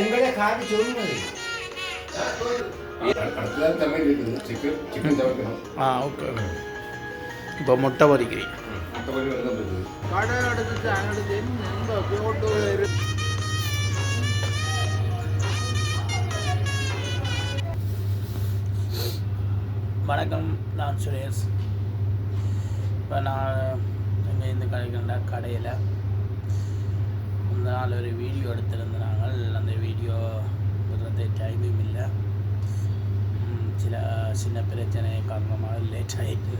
எங்களே காட்டி சொல்லுங்க அடுத்ததான் தமிழ் இருக்குது சிக்கன் சிக்கன் தவிர்க்கணும் ஆ ஓகே இப்போ முட்டை பொரிக்கிறீங்க மற்றபடி வந்து இருக்குது கடை எடுத்துட்டு அங்கடுத்து எங்க போட்டு வணக்கம் நான் சுரேஷ் இப்போ நான் இங்கே இந்த கடைக்கின்ற கடையில் நாள் ஒரு வீடியோ எடுத்திருந்தாங்கள் அந்த வீடியோ விடுறது டைமும் இல்லை. சில சின்ன பிரச்சனை காரணமாக லேட் ஆகிட்டு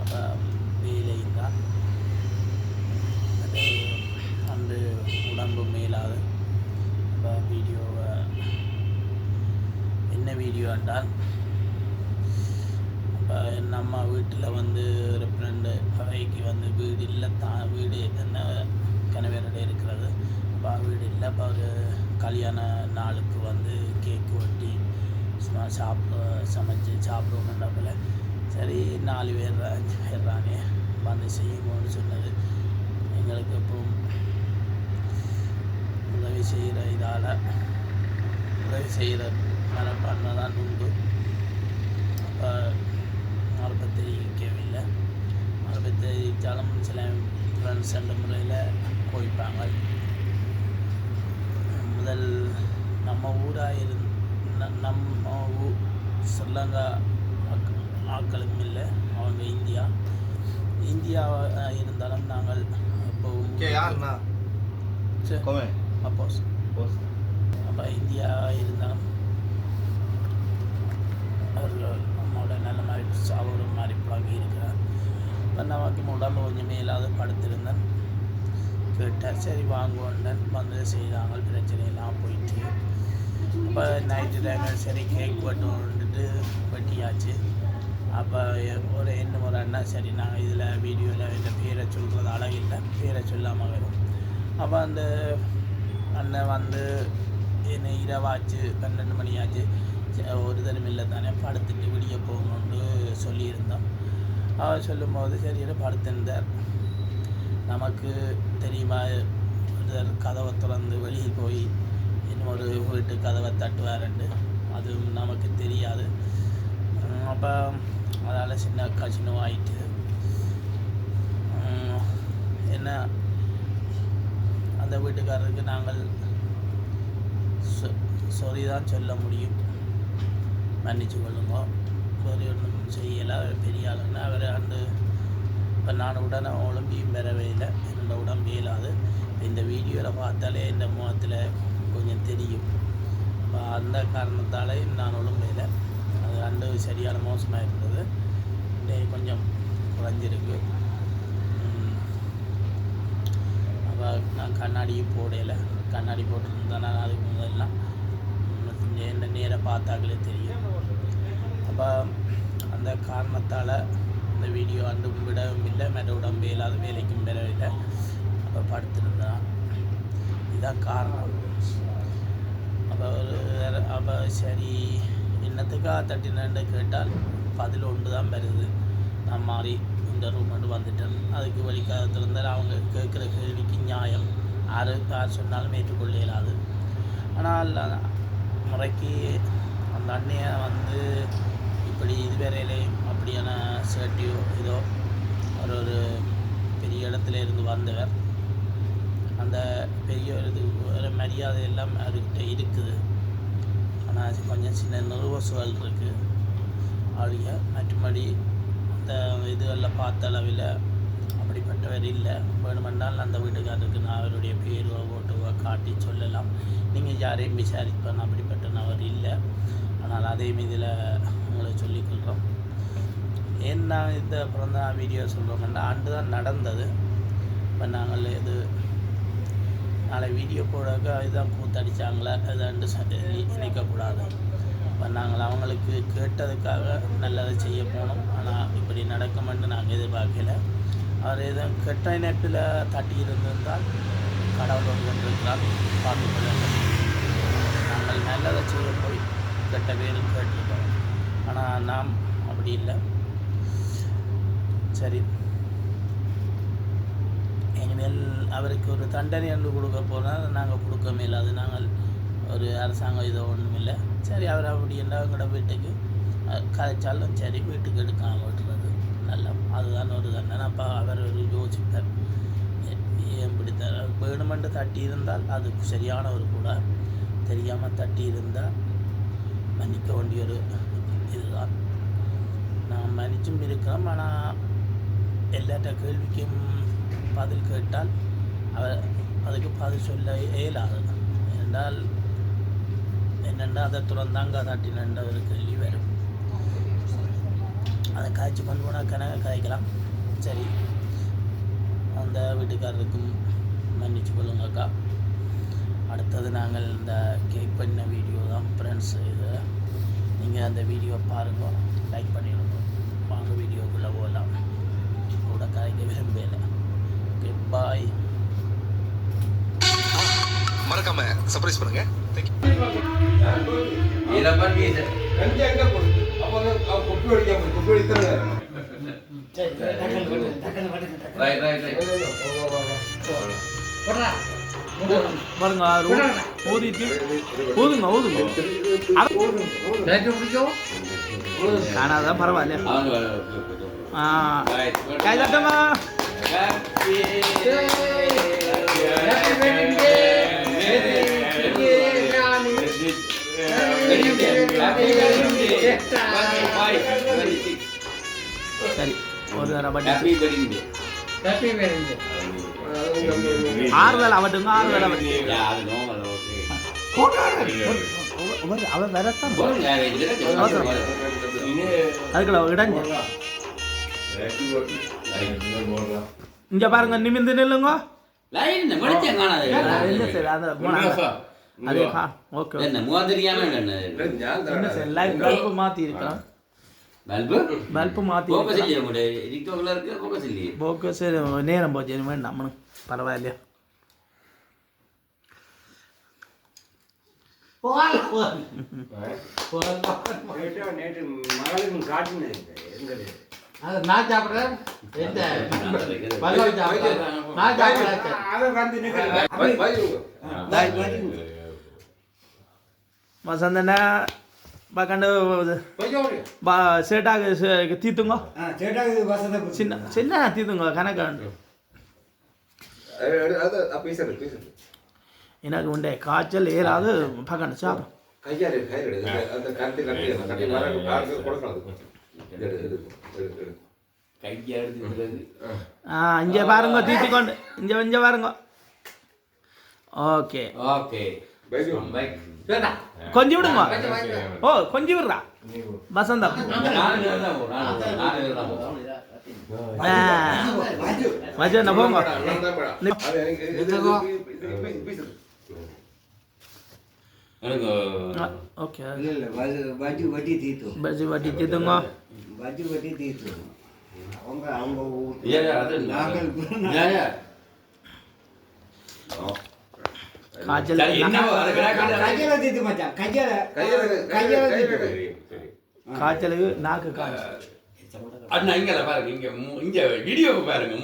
அப்போ வேலையும் தான் அந்த உடம்பு மேலாது. அப்போ வீடியோவை என்ன வீடியோ என்றால் இப்போ நம்ம வீட்டில் வந்து ஒரு ஃப்ரெண்டு அவைக்கு வந்து வீடு இல்லை தான் வீடு என்ன வீடு ஒரு கல்யாண நாளுக்கு வந்து கேக்கு வெட்டி சும்மா சாப்பிட சமைச்சு சாப்பிடுவோம்ன்றப்பல சரி நாலு பேர் அஞ்சு பேர் தானே வந்து செய்யுங்கன்னு சொன்னது. எங்களுக்கு இப்போ உதவி செய்கிற இதால் உதவி செய்கிற மனப்பான்மை தான் உண்டு. அப்போ அவரை தெரிவிக்கவில்லை சில ஃப்ரெண்ட்ஸ் என்ற முறையில் போய்ப்பாங்க முதல் நம்ம ஊராக இருந்த நம்ம ஊ ஸ்ரீலங்கா ஆக்க- ஆக்களும் இல்லை அவங்க இந்தியா. இந்தியாவாக இருந்தாலும் நாங்கள் Come. அப்போஸ். அப்போ இந்தியா இருந்தாலும் அவர்கள் நம்மளோட நல்ல மாதிரி சாப்பிட்ற மாதிரி பழகி இருக்கிறார் இப்போ நமக்கு உடம்பு கொஞ்சம் மேலாத படுத்திருந்தேன். கேட்டால் சரி வாங்குவோன்னு வந்து செய்தாங்க. பிரச்சனையெல்லாம் போயிட்டு. அப்போ நைட்டு டைமில் சரி கேக் வெட்டணுன்ட்டு வெட்டியாச்சு. அப்போ ஒரு என்ன ஒரு அண்ணா சரி நாங்கள் இதில் வீடியோவில் இந்த பேரை சொல்கிறது அழகில்லை. பேரை சொல்லாமல் வரும். அப்போ அந்த அண்ணன் வந்து என்ன இரவாச்சு பன்னெண்டு மணி ஆச்சு. ஒரு தரம் இல்லை தானே படுத்துட்டு விடிய போகணுன்ட்டு சொல்லியிருந்தோம். அவர் சொல்லும்போது சரி படுத்திருந்தார். நமக்கு தெரியுமா? ஒருத்தர் கதவை திறந்து வெளியே போய் இன்னும் ஒரு வீட்டு கதவை தட்டுவாருண்டு அதுவும் நமக்கு தெரியாது. அப்போ அதால் சின்ன கசினம் ஆயிட்டு என்ன? அந்த வீட்டுக்காரருக்கு நாங்கள் சாரி தான் சொல்ல முடியும். மன்னிச்சு கொள்ளுங்க. சொறி ஒன்றும் செய்யலை. பெரிய ஆளுன்னு அவர் அந்த இப்போ நான் உடனே ஒலிம்பியும் பெறவே இல்லை என்னோட உடம்பு இயலாது இந்த வீடியோவில் பார்த்தாலே இந்த முகத்தில் கொஞ்சம் தெரியும். இப்போ அந்த காரணத்தால் நான் ஒழுங்கையில். அது ரெண்டு சரியான மோசமாக இருந்தது. இன்னைக்கு கொஞ்சம் குறைஞ்சிருக்கு. அப்போ நான் கண்ணாடியும் போடையில் கண்ணாடி போட்டுருந்தேன் நான் அதுக்கு முதல்லாம் என்ன நேராக பார்த்தாக்களே தெரியும். அப்போ அந்த காரணத்தால் இந்த வீடியோ அண்டும் விடவும் இல்லை மற்ற உடம்பு இல்லாத வேலைக்கும் பெறவில்லை அப்போ படுத்திருந்தான் இதுதான் காரணம். அப்போ ஒரு அப்போ சரி என்னத்துக்காக தட்டினு கேட்டால் பதில் ஒன்று தான் வருது. நான் மாறி இந்த ரூம் மட்டும் வந்துட்டேன். அதுக்கு வழிக்காக திறந்தால் அவங்க கேட்குற கேள்விக்கு நியாயம். யார் யார் சொன்னாலும் ஏற்றுக்கொள்ள இயலாது ஆனால் முறைக்கு அந்த அண்ணையை வந்து இப்படி இதுவரையிலே அப்படியான சேட்டியோ இதோ ஒரு ஒரு பெரிய இடத்துல இருந்து வந்தவர். அந்த பெரிய வேறு இது ஒரு மரியாதை எல்லாம் அவர்கிட்ட இருக்குது. ஆனால் கொஞ்சம் சின்ன நர்வஸ்கள் இருக்குது அவருடைய மற்றபடி அந்த இதுகளில் பார்த்த அளவில் அப்படிப்பட்டவர் இல்லை. வேணுமென்றால் அந்த வீட்டுக்காரருக்கு நான் அவருடைய பேருவோ ஓட்டுவோ காட்டி சொல்லலாம். நீங்கள் யாரையும் விசாரிப்பேன் அப்படிப்பட்ட நபர் இல்லை. ஆனால் அதையும் இதில் சொல்லிக்கொள்கிறோம். ஏன் நான் இந்த பிறந்த நாள் வீடியோ சொல்கிறோம்னா ஆண்டு தான் நடந்தது. இப்போ நாங்கள் இது நாளை வீடியோ போடாக்க இதுதான் கூத்தடிச்சாங்களா? இதாண்டு நினைக்கக்கூடாது இப்போ நாங்கள் அவங்களுக்கு கேட்டதுக்காக நல்லதை செய்ய போனோம். ஆனால் இப்படி நடக்குமென்று நாங்கள் எதிர்பார்க்கல. அவர் எதுவும் கெட்ட இணைப்பில் தட்டி இருந்திருந்தால் கடவுள் ஒன்று கொண்டிருக்கிறார். பார்த்துக்கொள்ள நாங்கள் நல்லதை செய்ய போய் கெட்ட பேரும் கேட்டிருக்கோம். ஆனால் நாம் அப்படி இல்லை. சரி. இனிமேல் அவருக்கு ஒரு தண்டனை என்று கொடுக்க போனால் நாங்கள் கொடுக்க மேலாது நாங்கள் ஒரு அரசாங்கம் இதோ ஒன்றும் இல்லை. சரி அவர் அப்படி என்ன எங்களோட வீட்டுக்கு கதைச்சாலும் சரி வீட்டுக்கு எடுக்காமல் விட்டுறது நல்ல அதுதான் ஒரு தண்டனை. அப்போ அவர் ஒரு யோசிப்பார். ஏன் பிடித்தார் வேணுமென்று தட்டி இருந்தால் அது சரியான ஒரு கூட தெரியாமல் தட்டி இருந்தால் மன்னிக்க வேண்டிய ஒரு இதுதான் நான் மன்னிச்சும் இருக்கிறோம் ஆனால் எல்லாட்ட கேள்விக்கும் பதில் கேட்டால் அவர் அதுக்கு பதில் சொல்ல இயலாது. என்றால் என்னென்னா அதை துறந்தாங்க தட்டினன்ற ஒரு கேள்வி வரும். அதை காய்ச்சி கொண்டு போனால் கனக காய்க்கலாம். சரி. அந்த வீட்டுக்காரருக்கும் மன்னிச்சு கொள்ளுங்கக்கா அடுத்தது நாங்கள் இந்த கேக் பண்ண வீடியோ தான் ஃப்ரெண்ட்ஸ் இதை. நீங்கள் அந்த வீடியோ பாருங்க லைக் பண்ணிடுங்க வாங்க வீடியோக்குள்ளே போகலாம் கூட கதைக்க விரும்பல. ஓகே பாய் மறக்காம சர்ப்ரைஸ் பண்ணுங்க. தேங்க்யூ கஞ்சி எங்க பாருங்க ஊதிட்டு ஊதுங்க ஊதுங்க காணாதான் பரவாயில்ல கை தட்டுமா சரி ஒரு தடவை பண்ணி ஹாப்பி வேணுங்க ஆறுதல் அவட்டுங்க ஆறுதல் அவர் அவர் வரத்தான் அதுக்குள்ள இடங்க இங்க பாருங்க நிமிந்து நில்லுங்க. மாத்தி இருக்கான் நேரம் போச்சு வேண்டாம் பரவாயில்லையா அது நான் சாப்பிட்றேன் என்ன பல்லவ சாப்பிட்றேன் நான் சாப்பிட்றேன் வை- வை இவங்க. வசந்தன பக்கண்டு பா சேட்டாக தீத்துங்க சின்ன சின்ன தீத்துங்க கணக்கு எனக்கு உண்டே காய்ச்சல் ஏறாது பக்கண்டு சாப்பிடும் இங்கே பாருங்க தீட்டு கொண்டு இங்கே இங்கே பாருங்க. ஓகே. ஓகே. கொஞ்சம் விடுங்க. ஓ கொஞ்சம் விடுறா. வசந்தா மஜா நான் போங்க ஓகே பஜ்ஜி வட்டி தீத்து பஜ்ஜி வட்டி தீத்துங்க பஜ்ஜி வட்டி தீத்து அவங்க அவங்க நாங்கள் காய்ச்சல் கையால தீத்து மச்சான். கையால கையால காய்ச்சலுக்கு நாக்கு காய்ச்சல் அண்ணா இங்கே பாருங்க இங்கே இங்கே வீடியோ பாருங்க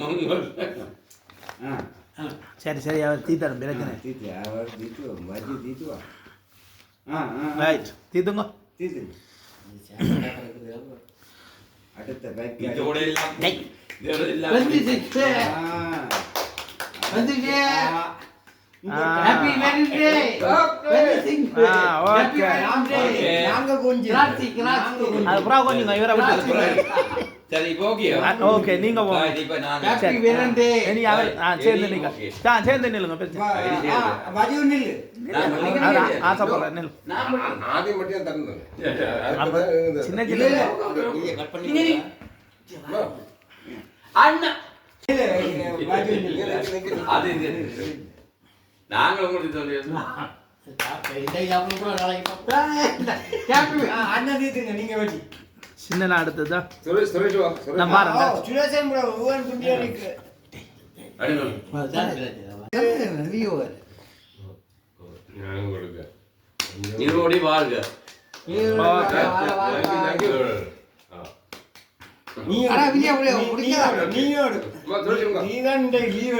சரி சரி அவர் தீத்தாரு பிரச்சனை. தீத்து அவர் தீத்து மதியம் தீத்துவா. Right happy Wednesday okay happy Wednesday நாங்க கொஞ்சம் கிராச்சி கிராச்சி அது புறா கொஞ்சம் இவர விட்டு சரி ஓகே ஓகே நீங்க போங்க இப்போ நான் ஹாப்பி வெனிஸ்டே நீ அவர் ஆ சேர்ந்து நீங்க ஆ சேர்ந்து நில்லுங்க பேசுங்க வடிவு நில்லு. நான் ஆசை போறேன் நில்லு. நான் ஆதி மட்டும் தரணும் சின்ன சின்ன கட் பண்ணி அண்ணா. அது நாங்கள் உங்களுக்கு சொல்லி சின்ன அடுத்ததா? இருவோடி வாழ்க. நீ நீ நீதான் லீவ்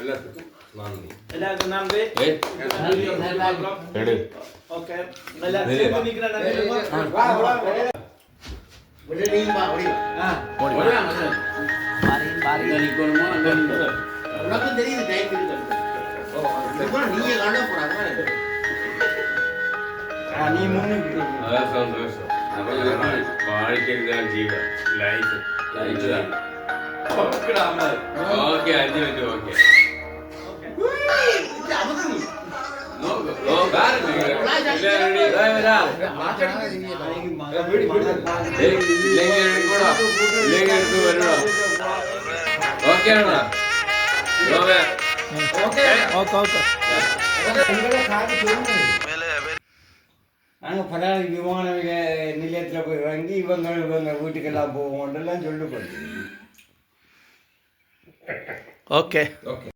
ഇട് தீ- தீ- தீ. ஓகே ஓகே எல்லாத்துக்கும் நான் நீ எல்லாருக்கும் நன்றி ഏയ് എട് ஓகே எல்லாரும் சேர்ந்து நிக்கிற நன்றி வா, வா, வா. விடு, நீ வா, ஓடி வா. ஓடி ஓடி வா, மச்சான். அங்க நிக்கணுமா அங்க நிக்கணும். உனக்கும் தெரியுது டைம் இருக்கு இதுக்குள்ள நீங்க காண போறாங்க ஆ, நீ முன்னுக்கு. അതാ സന്തോഷം കാണിക്കരുതാണ് ജീവൻ ലൈഫ് ஓகேடா, அம்மா. ഓക്കെ അഞ്ചു മിനിറ്റ് ഓക്കെ நோ, ஓகே உங்களை காட்டி சொல்லுங்க. நாங்க படாதி விமான நிலைய- நிலையத்துல போய் இறங்கி இவங்க இவங்க வீட்டுக்கெல்லாம் போவோம் எல்லாம் சொல்லி ஓகே ஓகே